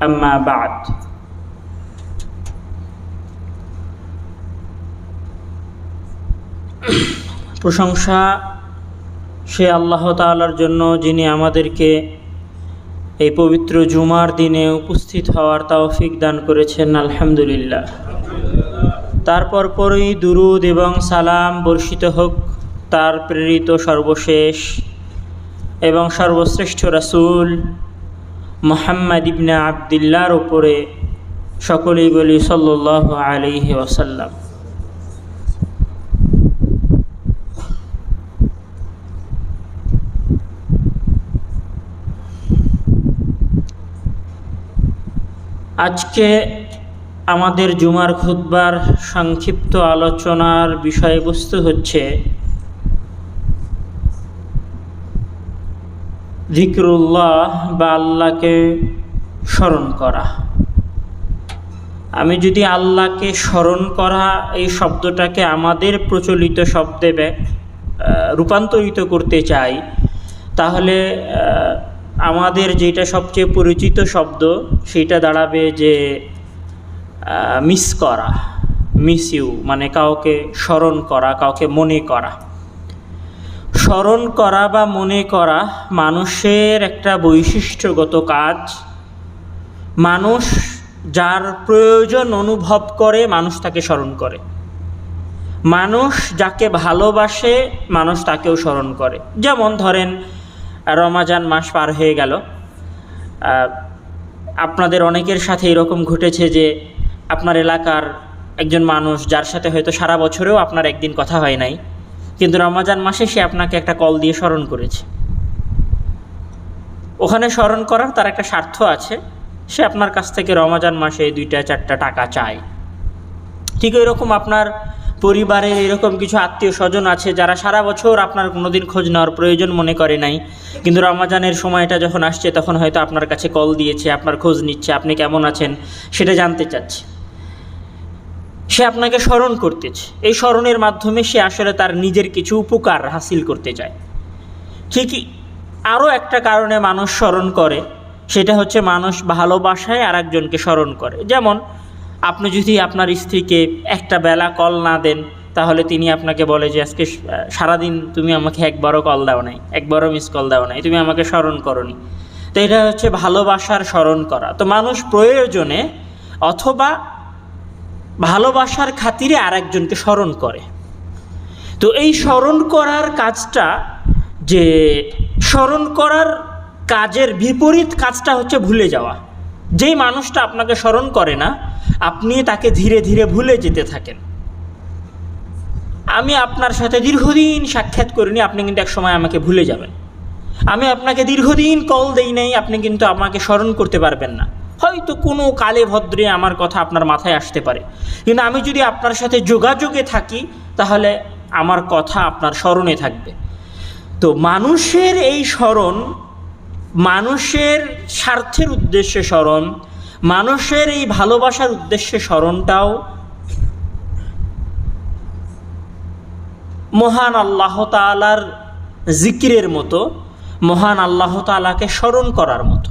اما بعد প্রশংসা সে আল্লাহ তাআলার জন্য যিনি আমাদেরকে এই পবিত্র জুমার দিনে উপস্থিত হওয়ার তৌফিক দান করেছেন আলহামদুলিল্লাহ তারপর পরই দুরুদ এবং সালাম বর্ষিত হোক তার প্রেরিত সর্বশেষ এবং সর্বশ্রেষ্ঠ রাসূল মোহাম্মদ ইবনে আবদুল্লাহর উপরে সকলেই বলি সাল্লাহ আলাইহি ওয়াসাল্লাম। আজকে আমাদের জুমার খুতবার সংক্ষিপ্ত আলোচনার বিষয়বস্তু হচ্ছে জিক্রুল্লাহ বা আল্লাহকে স্মরণ করা। আমি যদি আল্লাহকে স্মরণ করা এই শব্দটাকে আমাদের প্রচলিত শব্দে রূপান্তরিত করতে চাই, তাহলে আমাদের যেটা সবচেয়ে পরিচিত শব্দ, সেটা দাঁড়াবে যে মিস করা, মিস ইউ মানে কাউকে স্মরণ করা, কাউকে মনে করা। স্মরণ করা বা মনে করা মানুষের একটা বৈশিষ্ট্যগত কাজ। মানুষ যার প্রয়োজন অনুভব করে, মানুষ তাকে স্মরণ করে। মানুষ যাকে ভালোবাসে, মানুষ তাকেও স্মরণ করে। যেমন ধরেন, রমাজান মাস পার হয়ে গেল। আপনাদের অনেকের সাথে এরকম ঘটেছে যে, আপনার এলাকার একজন মানুষ যার সাথে হয়তো সারা বছরেও আপনার একদিন কথা হয় নাই। কিন্তু রমাজান মাসে সে আপনাকে একটা কল দিয়ে স্মরণ করেছে। ওখানে স্মরণ করার তার একটা স্বার্থ আছে। সে আপনার কাছ থেকে রমাজান মাসে দুইটা, চারটা টাকা চায়। ঠিক এরকম আপনার পরিবারের এরকম কিছু আত্মীয় স্বজন আছে যারা সারা বছর আপনার কোনোদিন খোঁজ নেওয়ার প্রয়োজন মনে করে নাই। কিন্তু রমাজানের সময়টা যখন আসছে, তখন হয়তো আপনার কাছে কল দিয়েছে, আপনার খোঁজ নিচ্ছে, আপনি কেমন আছেন সেটা জানতে চাচ্ছে। সে আপনাকে স্মরণ করতেছে। এই স্মরণের মাধ্যমে সে আসলে তার নিজের কিছু উপকার হাসিল করতে চায়। ঠিকই আরও একটা কারণে মানুষ স্মরণ করে, সেটা হচ্ছে মানুষ ভালোবাসায় আর একজনকে স্মরণ করে। যেমন, আপনি যদি আপনার স্ত্রীকে একটা বেলা কল না দেন, তাহলে তিনি আপনাকে বলে যে, আজকে সারাদিন তুমি আমাকে একবারও কল দাও নাই, একবারও মিস কল দাও নাই, তুমি আমাকে স্মরণ করনি। তো এটা হচ্ছে ভালোবাসার স্মরণ করা। তো মানুষ প্রয়োজনে অথবা ভালোবাসার খাতিরে আরেকজনকে স্মরণ করে। তো এই স্মরণ করার কাজটা যে স্মরণ করার কাজের বিপরীত কাজটা হচ্ছে ভুলে যাওয়া। যেই মানুষটা আপনাকে স্মরণ করে না, আপনি তাকে ধীরে ধীরে ভুলে যেতে থাকেন। আমি আপনার সাথে দীর্ঘদিন সাক্ষাৎ করিনি, আপনি কিন্তু এক সময় আমাকে ভুলে যাবেন। আমি আপনাকে দীর্ঘদিন কল দেই নাই, আপনি কিন্তু আমাকে স্মরণ করতে পারবেন না। হয়তো কোনো কালে ভদ্রে আমার কথা আপনার মাথায় আসতে পারে। কিন্তু আমি যদি আপনার সাথে যোগাযোগে থাকি, তাহলে আমার কথা আপনার স্মরণে থাকবে। তো মানুষের এই স্মরণ, মানুষের স্বার্থের উদ্দেশ্যে স্মরণ, মানুষের এই ভালোবাসার উদ্দেশ্যে স্মরণটাও মহান আল্লাহ তালার জিকিরের মতো, মহান আল্লাহ তালাকে স্মরণ করার মতো।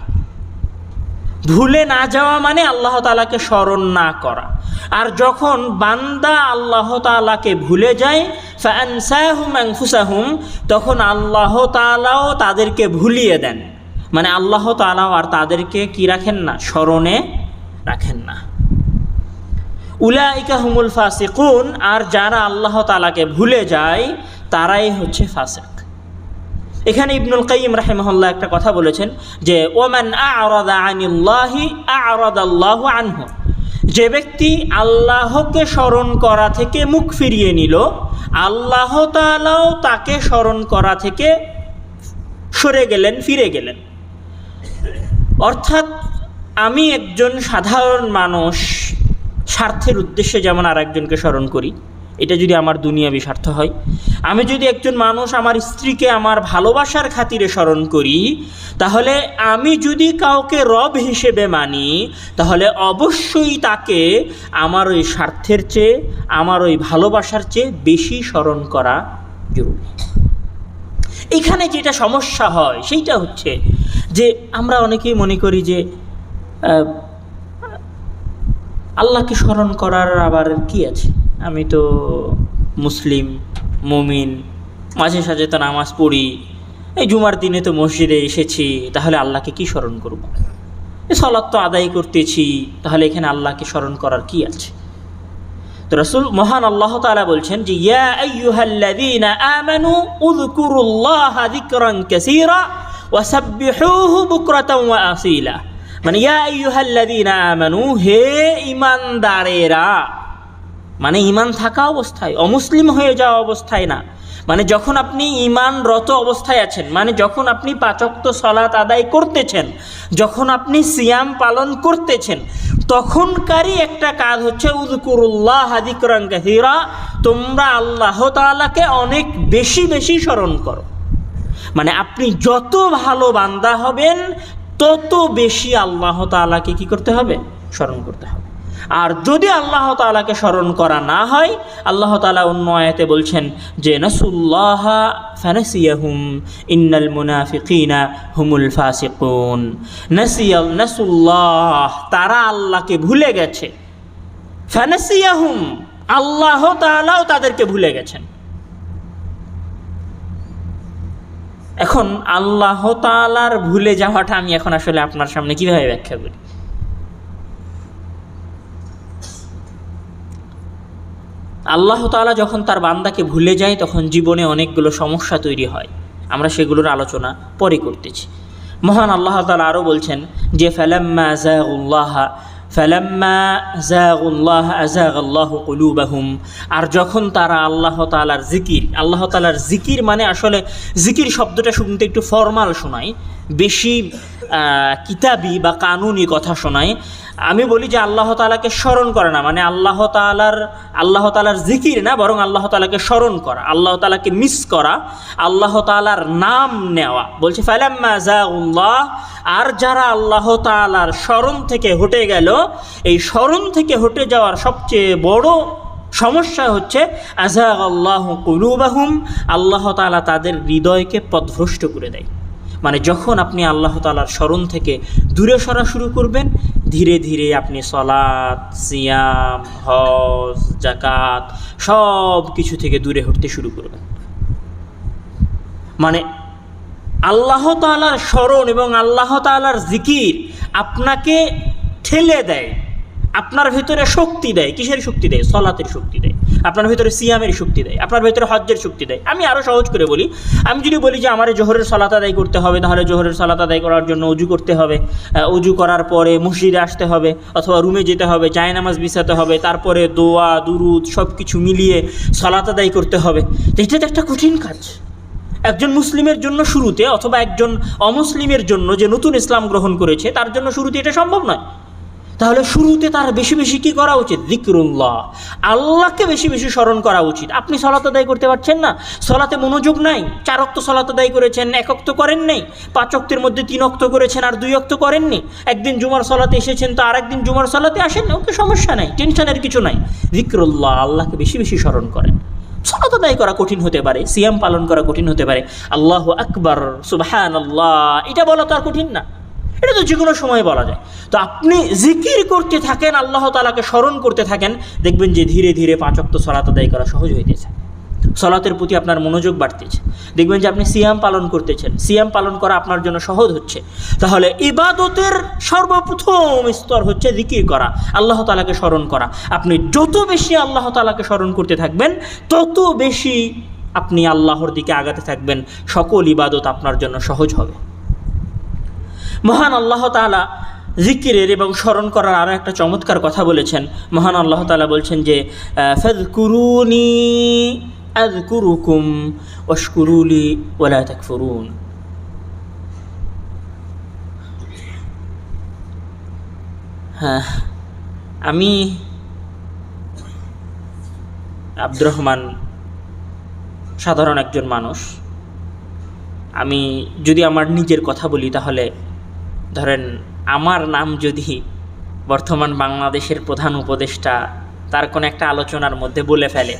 ভুলে না যাওয়া মানে আল্লাহ তালাকে স্মরণ না করা। আর যখন বান্দা আল্লাহ তালাকে ভুলে যায় তখন আল্লাহ তালাও তাদেরকে ভুলিয়ে দেন। মানে আল্লাহ তালাও আর তাদেরকে কি রাখেন না? স্মরণে রাখেন না। উলাইকা হুমুল ফাসিকুন, আর যারা আল্লাহ তালাকে ভুলে যায়, তারাই হচ্ছে ফাসিক। এখানে ইবনুল কাইম রাহিমহল্লা একটা কথা বলেছেন যে, ওমান আরাদা আনিল্লাহি আরাদাল্লাহু আনহু। যে ব্যক্তি আল্লাহকে স্মরণ করা থেকে মুখ ফিরিয়ে নিল, আল্লাহ তালাও তাকে স্মরণ করা থেকে সরে গেলেন, ফিরে গেলেন। অর্থাৎ আমি একজন সাধারণ মানুষ, স্বার্থের উদ্দেশ্যে যেমন আর একজনকে স্মরণ করি এটা যদি আমার দুনিয়াবি স্বার্থ হয়। আমি যদি একজন মানুষ আমার স্ত্রীকে আমার ভালোবাসার খাতিরে স্মরণ করি, তাহলে আমি যদি কাউকে রব হিসেবে মানি, তাহলে অবশ্যই তাকে আমার ওই স্বার্থের চেয়ে, আমার ওই ভালোবাসার চেয়ে বেশি স্মরণ করা জরুরি। এখানে যেটা সমস্যা হয়, সেইটা হচ্ছে যে আমরা অনেকেই মনে করি যে আল্লাহকে স্মরণ করার আবার কি আছে? আমি তো মুসলিম, মুমিন, মাঝে সাঝে তো নামাজ পড়ি। এই জুমার দিনে তো মসজিদে এসেছি, তাহলে আল্লাহকে কি স্মরণ করব? সলাৎ তো আদায় করতেছি, তাহলে এখানে আল্লাহকে স্মরণ করার কি আছে? তো রসুল মহান আল্লাহ তাআলা বলছেন যে মানে ইয়া আইয়ুহাল্লাযীনা আমানু, হে ঈমানদারেরা মানে ঈমান থাকা অবস্থায়, অমুসলিম হয়ে যাওয়া অবস্থায় না। মানে যখন আপনি ঈমানরত অবস্থায় আছেন মানে যখন আপনি পাচক্ত সলাত আদায় করতেছেন, যখন আপনি সিয়াম পালন করতেছেন, তখনকারই একটা কাজ হচ্ছে উদকুরুল্লাহ হাদিকরান কাহিরা তোমরা আল্লাহ তাআলাকে অনেক বেশি বেশি স্মরণ করো। মানে আপনি যত ভালো বান্দা হবেন, তত বেশি আল্লাহ তাআলাকে কি করতে হবে? স্মরণ করতে হবে। আর যদি আল্লাহ তাআলাকে স্মরণ করা না হয়, আল্লাহ তাআলা অন্য আয়াতে বলছেন যে, নাসুল্লাহ ফানাসিয়াহুম, ইন্নাল মুনাফিকিনা হুমুল ফাসিকুন। নাসিয়াল, নাসুল্লাহ, তারা আল্লাহকে ভুলে গেছে। ফানাসিয়াহুম, আল্লাহ তাআলাও তাদেরকে ভুলে গেছেন। এখন আল্লাহ তাআলার ভুলে যাওয়াটা আমি এখন আসলে আপনার সামনে কীভাবে ব্যাখ্যা করি? আল্লাহ তাআলা যখন তার বান্দাকে ভুলে যায়, তখন জীবনে অনেকগুলো সমস্যা তৈরি হয়। আমরা সেগুলোর আলোচনা পরে করতেছি। মহান আল্লাহ তাআলা আরও বলছেন যে, ফালাম্মা জাগুল্লাহ ফালাম্মা জাগুল্লাহ আজাগাল্লাহ কুলুবাহুম। আর যখন তারা আল্লাহ তাআলার জিকির, আল্লাহ তাআলার জিকির মানে আসলে জিকির শব্দটা শুনতে একটু ফর্মাল শোনায়। বেশি কিতাবি বা কানুনি কথা শোনায়। আমি বলি যে আল্লাহ তালাকে স্মরণ করে না মানে আল্লাহ তাআলার, আল্লাহ তালার জিকির না, বরং আল্লাহ তালাকে স্মরণ করা, আল্লাহ তালাকে মিস করা, আল্লাহ তাআলার নাম নেওয়া। বলছে, ফালাম্মা জাউল্লাহ আর যারা আল্লাহ তাআলার স্মরণ থেকে হটে গেল, এই স্মরণ থেকে হটে যাওয়ার সবচেয়ে বড় সমস্যা হচ্ছে আজাগ আল্লাহ কুলুবাহুম আল্লাহ তাআলা তাদের হৃদয়কে পথভ্রষ্ট করে দেয়। মানে যখন আপনি আল্লাহ তালার স্মরণ থেকে দূরে সরা শুরু করবেন, ধীরে ধীরে আপনি সলাৎ সিয়াম, হজ জাকাত সব কিছু থেকে দূরে হটতে শুরু করবেন। মানে আল্লাহ তালার স্মরণ এবং আল্লাহ তালার জিকির আপনাকে ঠেলে দেয়, আপনার ভেতরে শক্তি দেয়, কিসের শক্তি দেয়? সলাতের শক্তি দেয়। আপনার ভেতরে সিয়ামের শক্তি দেয়, আপনার ভিতরে হজ্জের শক্তি দেয়। আমি আরও সহজ করে বলি, আমি যদি বলি যে আমার জোহরের সলাত আদায় করতে হবে, তাহলে জোহরের সলাত আদায় করার জন্য উজু করতে হবে। উজু করার পরে মসজিদে আসতে হবে, অথবা রুমে যেতে হবে, জায়নামাজ বিছাতে হবে, তারপরে দোয়া, দুরুদ সব কিছু মিলিয়ে সলাত আদায় করতে হবে। এটা তো একটা কঠিন কাজ। একজন মুসলিমের জন্য শুরুতে অথবা একজন অমুসলিমের জন্য যে নতুন ইসলাম গ্রহণ করেছে, তার জন্য শুরুতে এটা সম্ভব নয়। তাহলে শুরুতে তার বেশি বেশি কি করা উচিত? জিক্রুল্লাহ আল্লাহকে বেশি বেশি স্মরণ করা উচিত। আপনি সলাত আদায় করতে পারছেন না? সলাতে মনোযোগ নাই। চার অক্ত সলাত আদায় করেছেন, এক অক্ত করেন নেই। পাঁচ অক্তের মধ্যে তিন অক্ত করেছেন আর দুই অক্ত করেননি। একদিন জুমার সলাতে এসেছেন তো আরেকদিন জুমার সলাতে আসেন না? ওকে সমস্যা নাই, টেনশনের কিছু নাই। জিক্রুল্লাহ আল্লাহকে বেশি বেশি স্মরণ করেন। সলাত আদায় করা কঠিন হতে পারে, সিয়াম পালন করা কঠিন হতে পারে। আল্লাহ আকবর সুবহান আল্লাহ এটা বলা তো আর কঠিন না। এটা তো যে কোনো সময় বলা যায়। তো আপনি জিকির করতে থাকেন, আল্লাহ তালাকে স্মরণ করতে থাকেন, দেখবেন যে ধীরে ধীরে পাঁচক্ত সলাত আদায় করা সহজ হইতেছে সলাতের প্রতি আপনার মনোযোগ বাড়তেছে। দেখবেন যে আপনি সিয়াম পালন করতেছেন। সিয়াম পালন করা আপনার জন্য সহজ হচ্ছে। তাহলে ইবাদতের সর্বপ্রথম স্তর হচ্ছে জিকির করা, আল্লাহ তালাকে স্মরণ করা। আপনি যত বেশি আল্লাহ তালাকে স্মরণ করতে থাকবেন, তত বেশি আপনি আল্লাহর দিকে আগাতে থাকবেন। সকল ইবাদত আপনার জন্য সহজ হবে। মহান আল্লাহ তালা জিকিরের এবং স্মরণ করার আরও একটা চমৎকার কথা বলেছেন। মহান আল্লাহ তালা বলছেন যে ফেদ কুরুনি আদ কুরুকুম হ্যাঁ আমি আব্দুর রহমান সাধারণ একজন মানুষ। আমি যদি আমার নিজের কথা বলি তাহলে ধরেন আমার নাম যদি বর্তমান বাংলাদেশের প্রধান উপদেষ্টা তার কোনো একটা আলোচনার মধ্যে বলে ফেলে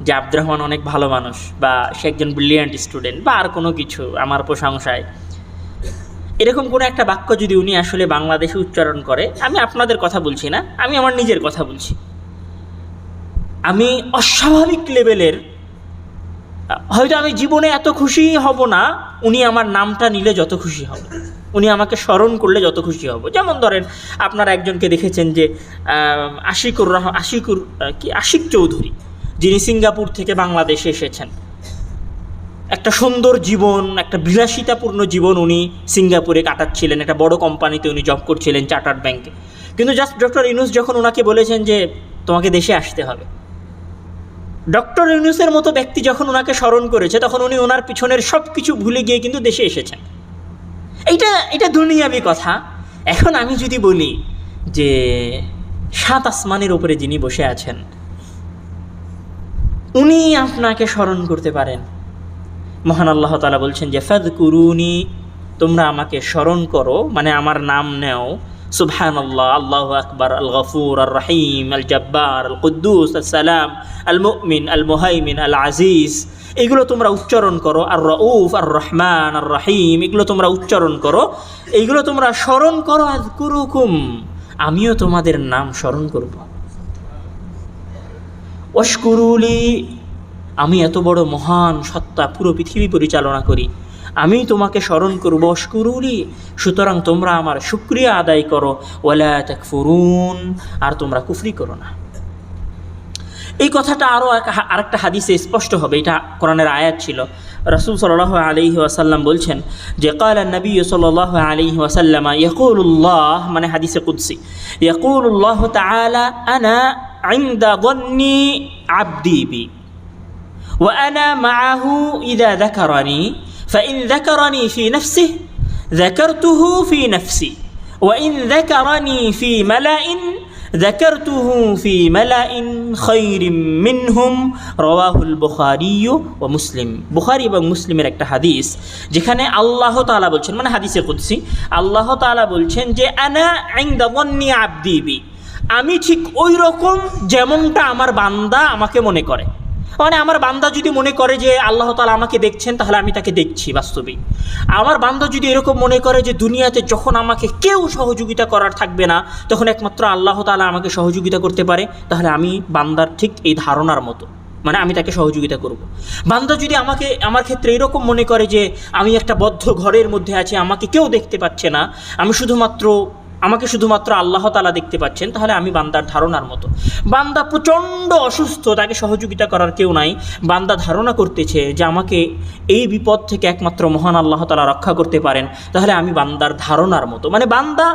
যে আব্দুর রহমান অনেক ভালো মানুষ বা সে একজন ব্রিলিয়ান্ট স্টুডেন্ট বা আর কোনো কিছু আমার প্রশংসায়। এরকম কোনো একটা বাক্য যদি উনি আসলে বাংলাদেশে উচ্চারণ করে, আমি আপনাদের কথা বলছি না, আমি আমার নিজের কথা বলছি। আমি অস্বাভাবিক লেভেলের হয়তো আমি জীবনে এত খুশি হব না, উনি আমার নামটা নিলে যত খুশি হব। উনি আমাকে স্মরণ করলে যত খুশি হব। যেমন ধরেন, আপনারা একজনকে দেখেছেন যে আশিকুর রহ, আশিকুর কি, আশিক চৌধুরী, যিনি সিঙ্গাপুর থেকে বাংলাদেশে এসেছেন। একটা সুন্দর জীবন, একটা বিলাসিতাপূর্ণ জীবন উনি সিঙ্গাপুরে কাটাচ্ছিলেন। একটা বড় কোম্পানিতে উনি জব করছিলেন, চার্টার্ড ব্যাংকে। কিন্তু জাস্ট ডক্টর ইনুস যখন ওনাকে বলেছেন যে, তোমাকে দেশে আসতে হবে ডক্টর ইউনুসের মতো ব্যক্তি যখন ওনাকে স্মরণ করেছে, তখন উনি ওনার পিছনের সব কিছু ভুলে গিয়ে কিন্তু দেশে এসেছেন। এইটা, এটা দুনিয়াবি কথা। এখন আমি যদি বলি যে সাত আসমানের ওপরে যিনি বসে আছেন, উনি আপনাকে স্মরণ করতে পারেন। মহান আল্লাহ তালা বলছেন যে ফাদ কুরুনি তোমরা আমাকে স্মরণ করো মানে আমার নাম নেও। সুবহান আল্লাহ আল্লাহ আকবর আল গফুর আর রহিম আল জব্বার আল কুদ্দুস আল সালাম আল মুমিন আল মুহাইমিন আল আজিজ এগুলো তোমরা উচ্চারণ করো আর রউফ আর রহমান আর রহিম এগুলো তোমরা উচ্চারণ করো। এইগুলো তোমরা স্মরণ করো আজ কুরুকুম আমিও তোমাদের নাম স্মরণ করব। অস্কুরুলি আমি এত বড় মহান সত্তা পুরো পৃথিবী পরিচালনা করি। আমি তোমাকে স্মরণ করব শুকুরুলি সুতরাং তোমরা আমার শুক্রিয়া আদায় করো। ওয়ালা ফুরুন আর তোমরা কুফরি করো না। এই কথাটা আরও আরেকটা হাদিসে স্পষ্ট হবে। এটা কোরআনের আয়াত ছিল। রসুল সাল আলহি ওসাল্লাম বলছেন যে কালা নবী সাল্লাহ আলহি ওয়াসাল্লাম ইয়কুল্লাহ মানে হাদিসে কুদ্সি। ইয়কুল্লাহ তালা আনা আইন্দা গন্নি ওয়ানা মাহু ইদা দেখারি فإن ذكرني في نفسه ذكرته في نفسي وإن ذكرني في ملأ ذكرته في ملأ خير منهم رواه البخاري ومسلم বুখারী এবং মুসলিমের একটা হাদিস যেখানে আল্লাহ তাআলা বলছেন মানে হাদিসে কুদসি আল্লাহ তাআলা বলছেন যে আনা ইনদা ظني عبدي بي আমি ঠিক ওই রকম যেমনটা আমার বান্দা আমাকে মনে করে মানে আমার বান্দা যদি মনে করে যে আল্লাহ তালা আমাকে দেখছেন, তাহলে আমি তাকে দেখছি বাস্তবিক আমার বান্দা যদি এরকম মনে করে যে দুনিয়াতে যখন আমাকে কেউ সহযোগিতা করার থাকবে না, তখন একমাত্র আল্লাহ তালা আমাকে সহযোগিতা করতে পারে, তাহলে আমি বান্দার ঠিক এই ধারণার মতো মানে আমি তাকে সহযোগিতা করব। বান্দা যদি আমাকে, আমার ক্ষেত্রে এরকম মনে করে যে আমি একটা বদ্ধ ঘরের মধ্যে আছি, আমাকে কেউ দেখতে পাচ্ছে না, আমি শুধুমাত্র আমাকে শুধুমাত্র আল্লাহ তালা দেখতে পাচ্ছেন, তাহলে আমি বান্দার ধারণার মতো। বান্দা প্রচণ্ড অসুস্থ, তাকে সহযোগিতা করার কেউ নাই। বান্দা ধারণা করতেছে যে আমাকে এই বিপদ থেকে একমাত্র মহান আল্লাহ তালা রক্ষা করতে পারেন, তাহলে আমি বান্দার ধারণার মতো। মানে বান্দা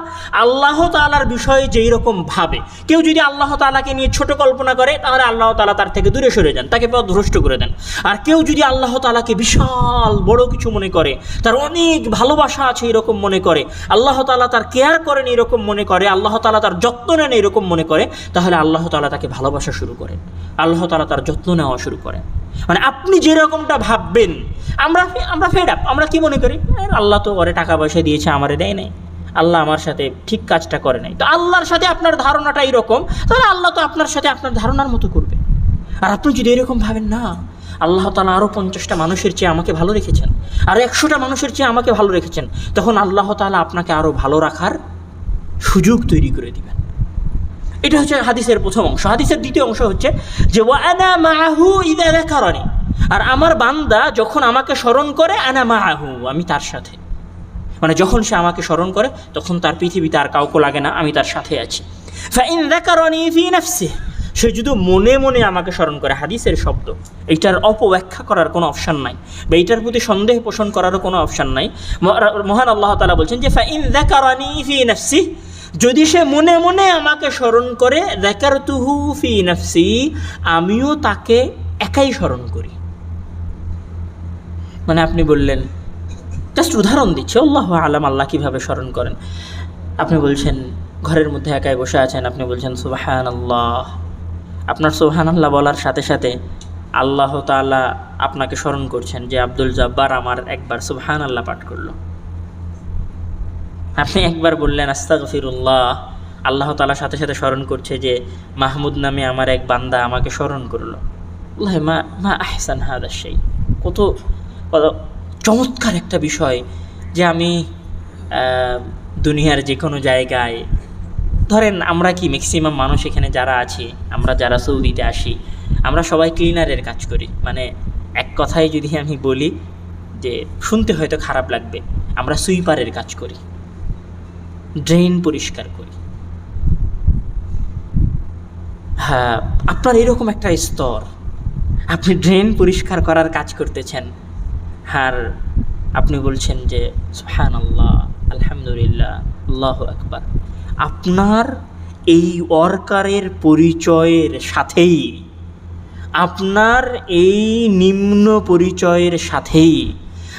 আল্লাহ তালার বিষয়ে যেই রকম ভাবে, কেউ যদি আল্লাহ তালাকে নিয়ে ছোট কল্পনা করে, তাহলে আল্লাহ তালা তার থেকে দূরে সরে যান, তাকে পথভ্রষ্ট করে দেন। আর কেউ যদি আল্লাহ তালাকে বিশাল বড় কিছু মনে করে, তার অনেক ভালোবাসা আছে এরকম মনে করে, আল্লাহ তালা তার কেয়ার করেন এরকম মনে করে, আল্লাহ তালা তার যত্ন নেন এরকম মনে করে, তাহলে আল্লাহ তালা তাকে ভালোবাসা শুরু করেন। আল্লাহ তালা তার যত্ন নেওয়া শুরু করেন। মানে আপনি যেরকমটা ভাববেন, আমরা আমরা ফেড আপ আমরা কি মনে করি? আল্লাহ তো ওরে টাকা পয়সা দিয়েছে, আমারে দেয় নাই। আল্লাহ আমার সাথে ঠিক কাজটা করে নাই। তো আল্লাহর সাথে আপনার ধারণাটা এরকম, তাহলে আল্লাহ তো আপনার সাথে আপনার ধারণার মতো করবে। আর আপনি যদি এরকম ভাবেন, না, আল্লাহ তালা আরও পঞ্চাশটা মানুষের চেয়ে আমাকে ভালো রেখেছেন, আর একশোটা মানুষের চেয়ে আমাকে ভালো রেখেছেন, তখন আল্লাহ তালা আপনাকে আরও ভালো রাখার সুযোগ তৈরি করে দিবেন। এটা হচ্ছে হাদিসের প্রথম অংশ। হাদিসের দ্বিতীয় অংশ হচ্ছে যে ওয়ানা মাহু ইদা কারণে আর আমার বান্দা যখন আমাকে স্মরণ করে, আনা মাহু আমি তার সাথে। মানে যখন সে আমাকে স্মরণ করে, তখন তার পৃথিবীতে আর কাউকে লাগে না, আমি তার সাথে আছি। সে যদি মনে মনে আমাকে স্মরণ করে, হাদিসের শব্দ, এইটার অপব্যাখ্যা করার কোনো অপশান নাই বা এইটার প্রতি সন্দেহ পোষণ করারও কোনো অপশান নাই। মহা- মহান আল্লাহ তালা বলছেন যে ফাইন দেখারানি ফি নাফসি যদি সে মনে মনে আমাকে স্মরণ করে দেখার তুহু ফি নাফসি আমিও তাকে একাই স্মরণ করি। মানে আপনি বললেন, জাস্ট উদাহরণ দিচ্ছে, আল্লাহ আলাম, আল্লাহ কীভাবে স্মরণ করেন? আপনি বলছেন, ঘরের মধ্যে একাই বসে আছেন আপনি বলছেন সুবাহান আল্লাহ আপনার সুবাহান আল্লাহ বলার সাথে সাথে আল্লাহ তাআলা আপনাকে স্মরণ করছেন যে আব্দুল জব্বার আমার একবার সুবহান আল্লাহ পাঠ করল। আপনি একবার বললেন, আস্তাগফিরুল্লাহ। আল্লাহ তাআলার সাথে সাথে স্মরণ করছে যে, মাহমুদ নামে আমার এক বান্দা আমাকে স্মরণ করল। আল্লাহ, মা মা আহসান হাদা সেই কত কত চমৎকার একটা বিষয় যে আমি দুনিয়ার যে কোনো জায়গায়, ধরেন আমরা কি ম্যাক্সিমাম মানুষ এখানে যারা আছি, আমরা যারা সৌদিতে আসি, আমরা সবাই ক্লিনারের কাজ করি। মানে এক কথায় যদি আমি বলি যে, শুনতে হয়তো খারাপ লাগবে, আমরা সুইপারের কাজ করি। ড্রেন পরিষ্কার করি। হ্যাঁ আপনার এরকম একটা স্তর। আপনি ড্রেন পরিষ্কার করার কাজ করতেছেন। আর আপনি বলছেন যে সুহান আল্লাহ আলহামদুলিল্লাহ, আল্লাহ আকবার। আপনার এই ওয়ার্কারের পরিচয়ের সাথেই, আপনার এই নিম্ন পরিচয়ের সাথেই,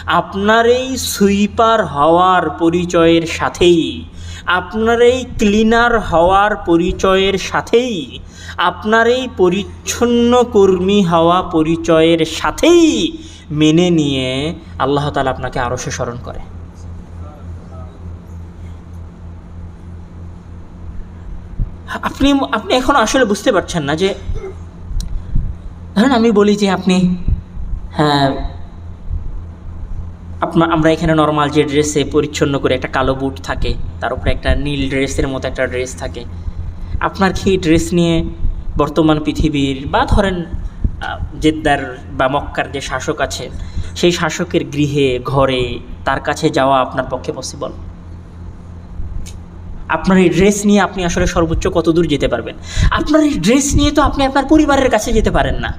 আপনার এই সুইপার হওয়ার পরিচয়ের সাথেই আপনার এই ক্লিনার হওয়ার পরিচয়ের সাথেই, আপনার এই পরিচ্ছন্ন কর্মী হওয়া পরিচয়ের সাথেই মেনে নিয়ে আল্লাহ তালা আপনাকে আরও সে স্মরণ করে। আপনি আপনি এখন আসলে বুঝতে পারছেন না যে, ধরেন আমি বলি যে আপনি হ্যাঁ আপনার আমরা এখানে নর্মাল যে ড্রেসে পরিচ্ছন্ন করে একটা কালো বুট থাকে, তার উপরে একটা নীল ড্রেসের মতো একটা ড্রেস থাকে। আপনার কি ড্রেস নিয়ে বর্তমান পৃথিবীর বা ধরেন জেদ্দার বা মক্কার যে শাসক আছে, সেই শাসকের গৃহে, ঘরে, তার কাছে যাওয়া আপনার পক্ষে পসিবল আপনার এই ড্রেস নিয়ে আপনি আসলে সর্বোচ্চ কত দূর যেতে পারবেন? আপনার এই ড্রেস নিয়ে তো আপনি আপনার পরিবারের কাছে যেতে পারেন না।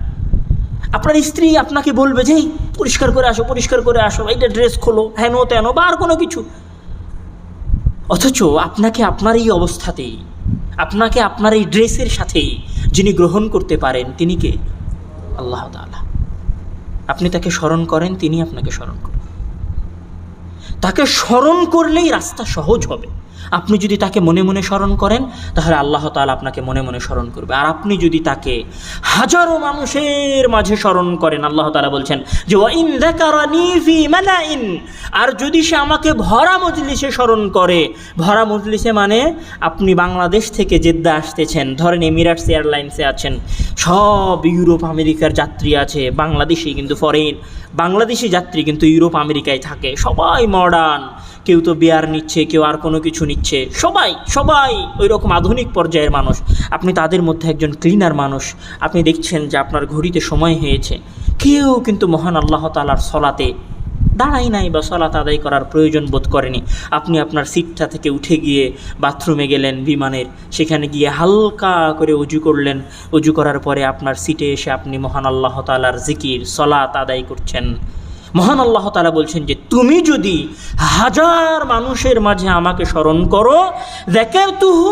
আপনার স্ত্রী আপনাকে বলবে যে পরিষ্কার করে আসো, পরিষ্কার করে আসো এইটা ড্রেস খোলো, হেন তেন, বা আর কোনো কিছু। অথচ আপনাকে আপনার এই অবস্থাতেই, আপনাকে আপনার এই ড্রেসের সাথেই যিনি গ্রহণ করতে পারেন, তিনি কে? আল্লাহ তাআলা। আপনি তাকে স্মরণ করেন, তিনি আপনাকে স্মরণ করেন। তাকে স্মরণ করলেই রাস্তা সহজ হবে। আপনি যদি তাকে মনে মনে স্মরণ করেন, তাহলে আল্লাহ তাআলা আপনাকে মনে মনে স্মরণ করবে। আর আপনি যদি তাকে হাজারো মানুষের মাঝে স্মরণ করেন, আল্লাহ তাআলা বলছেন যে, ওয়াইন মালাইন আর যদি সে আমাকে ভরা মজলিসে স্মরণ করে, ভরা মজলিসে মানে আপনি বাংলাদেশ থেকে জেদ্দা আসতেছেন, ধরেন এমিরাটস এয়ারলাইন্সে আছেন, সব ইউরোপ, আমেরিকার যাত্রী আছে বাংলাদেশি কিন্তু ফরেন বাংলাদেশি যাত্রী কিন্তু ইউরোপ, আমেরিকায় থাকে, সবাই মডার্ন কেউ তো বিয়ার নিচ্ছে, কেউ আর কোনো কিছু নিচ্ছে। সবাই সবাই ওই রকম আধুনিক পর্যায়ের মানুষ। আপনি তাদের মধ্যে একজন ক্লিনার মানুষ। আপনি দেখছেন যে আপনার ঘড়িতে সময় হয়েছে। কেউ কিন্তু মহান আল্লাহ তালার সলাতে দাঁড়াই নাই বা সলাত আদায় করার প্রয়োজন বোধ করেনি। আপনি আপনার সিটটা থেকে উঠে গিয়ে বাথরুমে গেলেন বিমানের। সেখানে গিয়ে হালকা করে উজু করলেন। উজু করার পরে আপনার সিটে এসে আপনি মহান আল্লাহ তালার জিকির সলাত আদায় করছেন। মহান আল্লাহ তালা বলছেন যে, তুমি যদি হাজার মানুষের মাঝে আমাকে স্মরণ করো দেখের তুহু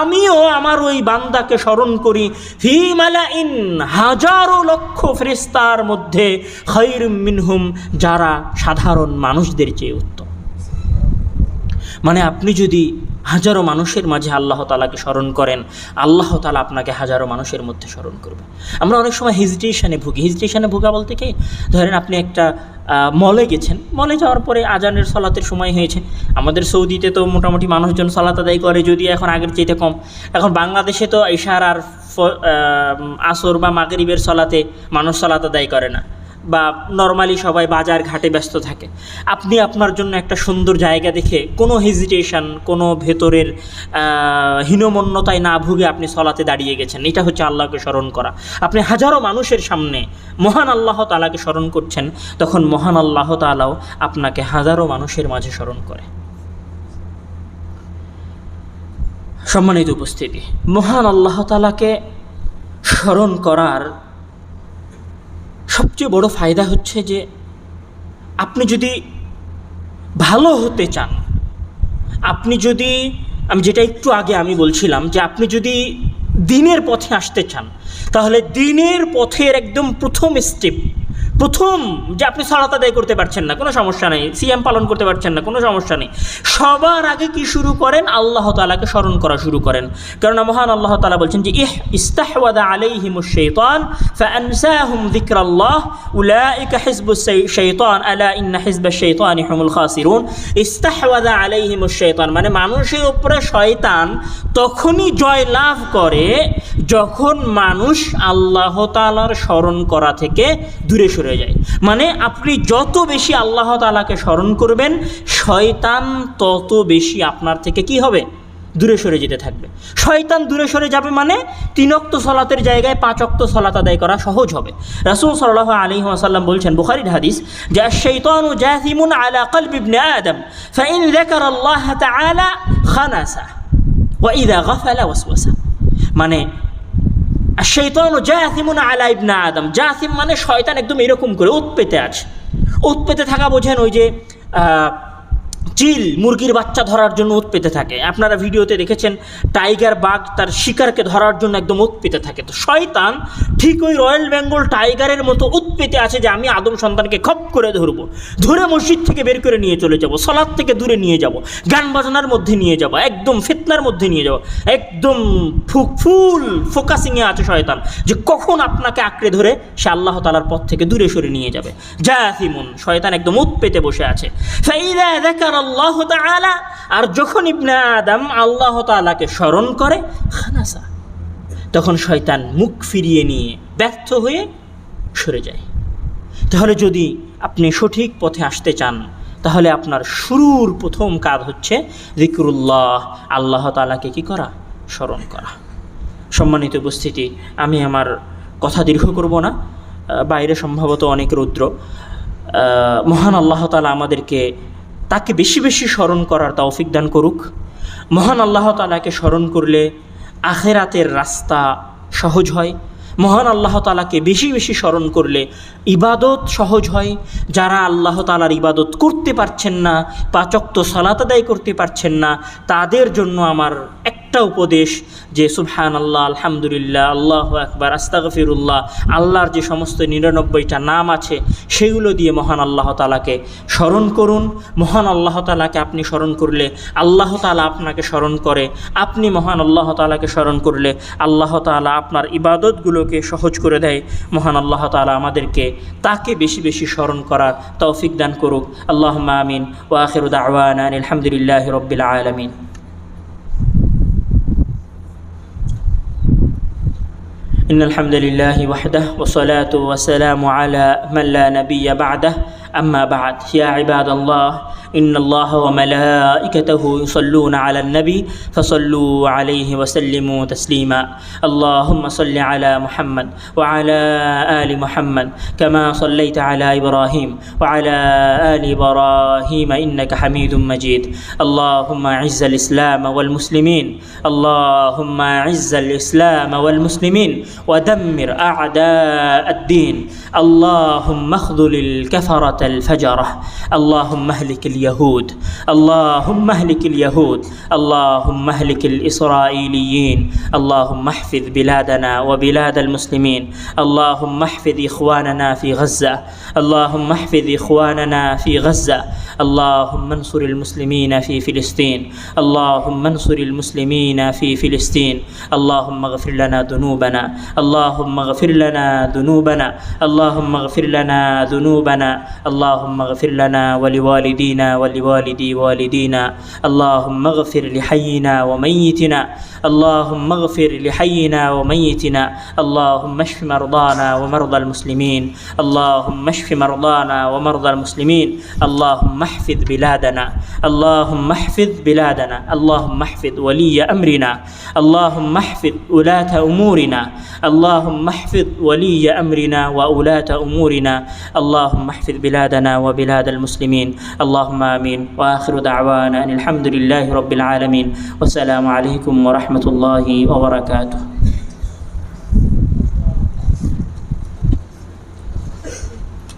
আমিও আমার ওই বান্দাকে স্মরণ করি হিমালা ইন হাজারো লক্ষ ফেরেস্তার মধ্যে খৈর মিনহুম, যারা সাধারণ মানুষদের চেয়ে উত্তম। মানে আপনি যদি হাজারো মানুষের মাঝে আল্লাহ তালাকে স্মরণ করেন। আল্লাহ তালা আপনাকে হাজারো মানুষের মধ্যে স্মরণ করবে। আমরা অনেক সময় হেজিটেশনে ভুগি। হেজিটেশনে ভোগা বলতে কি? ধরেন আপনি একটা মলে গেছেন। মলে যাওয়ার পরে আজানের সলাতের সময় হয়েছে। আমাদের সৌদিতে তো মোটামুটি মানুষজন সলাত আদায় করে যদি এখন আগের চাইতে কম। এখন বাংলাদেশে তো ইশার আর আসর বা মাগরিবের সলাতে মানুষ সলাত আদায় করে না। বা নর্মালি সবাই বাজার ঘাটে ব্যস্ত থাকে। আপনি আপনার জন্য একটা সুন্দর জায়গা দেখে কোনো হেজিটেশন কোনো ভেতরের হীনমন্যতায় না ভুগে আপনি সলাতে দাঁড়িয়ে গেছেন। এটা হচ্ছে আল্লাহকে স্মরণ করা। আপনি হাজারো মানুষের সামনে মহান আল্লাহ তালাকে স্মরণ করছেন, তখন মহান আল্লাহ তালাও আপনাকে হাজারো মানুষের মাঝে স্মরণ করে। সম্মানিত উপস্থিতি, মহান আল্লাহ তালাকে স্মরণ করার সবচেয়ে বড় ফায়দা হচ্ছে যে আপনি যদি ভালো হতে চান, আপনি যদি, আমি যেটা একটু আগে আমি বলছিলাম যে আপনি যদি দিনের পথে আসতে চান, তাহলে দিনের পথের একদম প্রথম স্টেপ প্রথম যে আপনি সালাত আদায় করতে পারছেন না, কোনো সমস্যা নেই সিএম পালন করতে পারছেন না, কোনো সমস্যা নেই। সবার আগে কি শুরু করেন? আল্লাহ তালাকে স্মরণ করা শুরু করেন। কেননা মহান আল্লাহ তালা বলছেন যে, ইহ, ইস্তাহওয়াদা আলাইহিম শাইতান ফাআনসাহুম যিকরাল্লাহ, উলাইকা হিজবুস শাইতান, আলা ইন্না হিজবাশ শাইতানি হুমুল খাসিরুন। ইস্তাহওয়াদা আলাইহিম শাইতান মানে মানুষের উপরে শয়তান তখনই জয় লাভ করে যখন মানুষ আল্লাহ তাআলার স্মরণ করা থেকে দূরে সরে যায়। মানে আপনি যত বেশি আল্লাহ তাআলাকে স্মরণ করবেন, শয়তান তত বেশি আপনার থেকে কি হবে? দূরে সরে যেতে থাকবে। শয়তান দূরে সরে যাবে মানে তিনক্ত সলাতের জায়গায় পাঁচক্ত সলাত আদায় করা সহজ হবে। রাসূল সাল্লাল্লাহু আলাইহি ওয়াসাল্লাম বলছেন, বুখারীর হাদিস, যে আশ-শাইতানু জাথিমুন আলা কলবি ইবনে আদম, ফাইন যাকারা আল্লাহ তাআলা খানাসা, ওয়া ইযা গাফালা ওয়াসওয়াসা। মানে শৈতান জাথিমুন আলা ইবনা আদম। জাথিম মানে শয়তান একদম এরকম করে উৎপেতে আছে। উৎপেতে থাকা বোঝেন ওই যে চিল মুরগির বাচ্চা ধরার জন্য উৎপেতে থাকে। আপনারা ভিডিওতে দেখেছেন, টাইগার বাঘ তার শিকারকে ধরার জন্য একদম উৎপেতে থাকে। তো শয়তান ঠিক ওই রয়্যাল বেঙ্গল টাইগারের মতো উৎপেতে আছে যে আমি আদম সন্তানকে খপ করে ধরবো, ধরে মসজিদ থেকে বের করে নিয়ে চলে যাব সলাদ থেকে দূরে নিয়ে যাব, গান বাজনার মধ্যে নিয়ে যাব, একদম ফিতনার মধ্যে নিয়ে যাব, একদম ফুল ফোকাসিংয়ে আছে শয়তান যে কখন আপনাকে আঁকড়ে ধরে সে আল্লাহ তালার পথ থেকে দূরে সরে নিয়ে যাবে। জাথিমুন শয়তান একদম উৎপেতে বসে আছে। যাকার আল্লাহ তাআলা, আর যখন ইবনে আদম আল্লাহ তাআলাকে স্মরণ করে, খানাসা, তখন শয়তান মুখ ফিরিয়ে নিয়ে ব্যর্থ হয়ে সরে যায়। তাহলে যদি আপনি সঠিক পথে আসতে চান, তাহলে আপনার শুরুর প্রথম কাজ হচ্ছে জিকরুল্লাহ আল্লাহ তালাকে কি করা? স্মরণ করা। সম্মানিত উপস্থিতি, আমি আমার কথা দীর্ঘ করব না। বাইরে সম্ভবত অনেক রৌদ্র। মহান আল্লাহ তালা আমাদেরকে তাকে বেশি বেশি স্মরণ করার তৌফিক দান করুক। মহান আল্লাহ তালাকে স্মরণ করলে আখেরাতের রাস্তা সহজ হয়। মহান আল্লাহ তালাকে বেশি বেশি স্মরণ করলে ইবাদত সহজ হয়। যারা আল্লাহ তালার ইবাদত করতে পারছেন না পাচক্ত সালাত আদায় করতে পারছেন না, তাদের জন্য আমার একটা উপদেশ যে সুবহান আল্লাহ আলহামদুলিল্লাহ, আল্লাহ আকবার, আস্তাগফিরুল্লাহ, আল্লাহর যে সমস্ত নিরানব্বইটা নাম আছে, সেগুলো দিয়ে মহান আল্লাহ তালাকে স্মরণ করুন। মহান আল্লাহ তালাকে আপনি স্মরণ করলে আল্লাহ তালা আপনাকে স্মরণ করে। আপনি মহান আল্লাহ তালাকে স্মরণ করলে আল্লাহ তালা আপনার ইবাদতগুলোকে সহজ করে দেয়। মহান আল্লাহ তালা আমাদেরকে তাকে বেশি বেশি স্মরণ করার তৌফিক দান করুক আল্লাহ আমিন ওয়াখির দাওয়ান আলহামদুলিল্লাহ রবিল আলমিন إن الحمد لله وحده والصلاة والسلام على من لا نبي بعده أما بعد يا عباد الله إن الله وملائكته يصلون على النبي فصلوا عليه وسلموا تسليما. اللهم صل على محمد وعلى آل محمد كما صليت على إبراهيم وعلى آل إبراهيم إنك حميد مجيد. اللهم أعز الإسلام والمسلمين. اللهم أعز الإسلام والمسلمين. ودمر أعداء الدين. اللهم اخذل الكفرة الفجرة. اللهم اهلك اليهود. اللهم اهلك اليهود. اللهم اهلك الإسرائيليين. اللهم احفظ بلادنا وبلاد المسلمين. اللهم احفظ إخواننا في غزة. اللهم احفظ إخواننا في غزة. اللهم انصر المسلمين في فلسطين. اللهم انصر المسلمين في فلسطين. اللهم اغفر لنا ذنوبنا. اللهم اغفر لنا ذنوبنا. اللهم اغفر لنا ذنوبنا. اللهم اغفر لنا ولوالدينا ولوالدي والدينا. اللهم اغفر لحينا وميتنا. اللهم اغفر لحينا وميتنا. اللهم اشف مرضانا ومرضى المسلمين. اللهم اشف مرضانا ومرضى المسلمين. اللهم احفظ بلادنا. اللهم احفظ بلادنا. اللهم احفظ ولي أمرنا. اللهم احفظ ولاة أمورنا. اللهم احفظ ولي أمرنا وولاة أمورنا. اللهم احفظ بلادنا وبلاد المسلمين. اللهم آمين. وآخر دعوانا أن الحمد لله رب العالمين. والسلام عليكم ورحمة الله وبركاته.